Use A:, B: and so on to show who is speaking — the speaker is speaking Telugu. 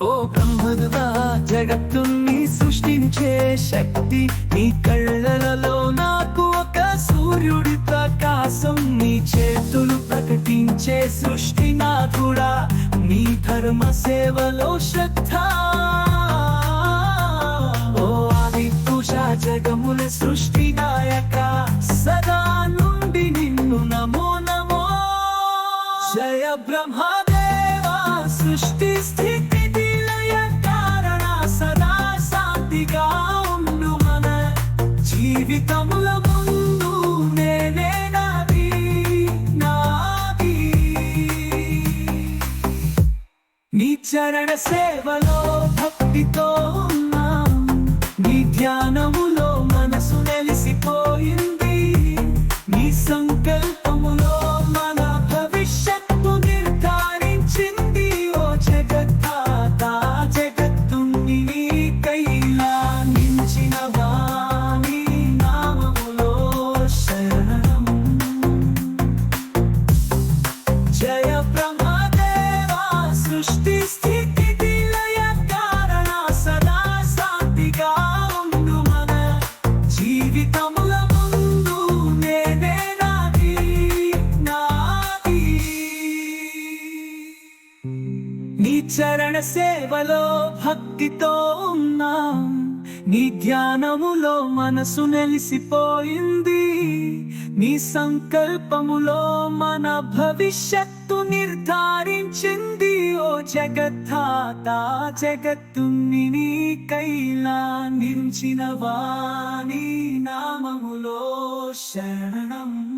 A: ఓ బ్రహ్మదుగా జగత్తుని సృష్టించే శక్తి. నీ కళ్ళలలో నాకు ఒక సూర్యుడి ప్రకాశం నీ చేతులు ప్రకటించే సృష్టి నాథుడా నీ ధర్మ సేవలో శ్రద్ధ. ఓ ఆది పూజా జగముల సృష్టి నాయక సదా నుండి నిన్ను నమో నమో. జయ బ్రహ్మదేవా సృష్టి స్థితి జీవితముల ముందు నేనే నాది నాది. నీ చరణ సేవలో భక్తితో ఉన్నాం. నీ ధ్యానములో మనసు నెలిసిపోయింది. నీ చరణ సేవలో భక్తితో ఉన్నాం. నీ ధ్యానములో మనసు నెలిసిపోయింది. నీ సంకల్పములో మన భవిష్యత్తు నిర్ధారించింది. ఓ జగద్ధాత జగత్తుని నీ కైలా నించిన వాణి నామములో శరణం.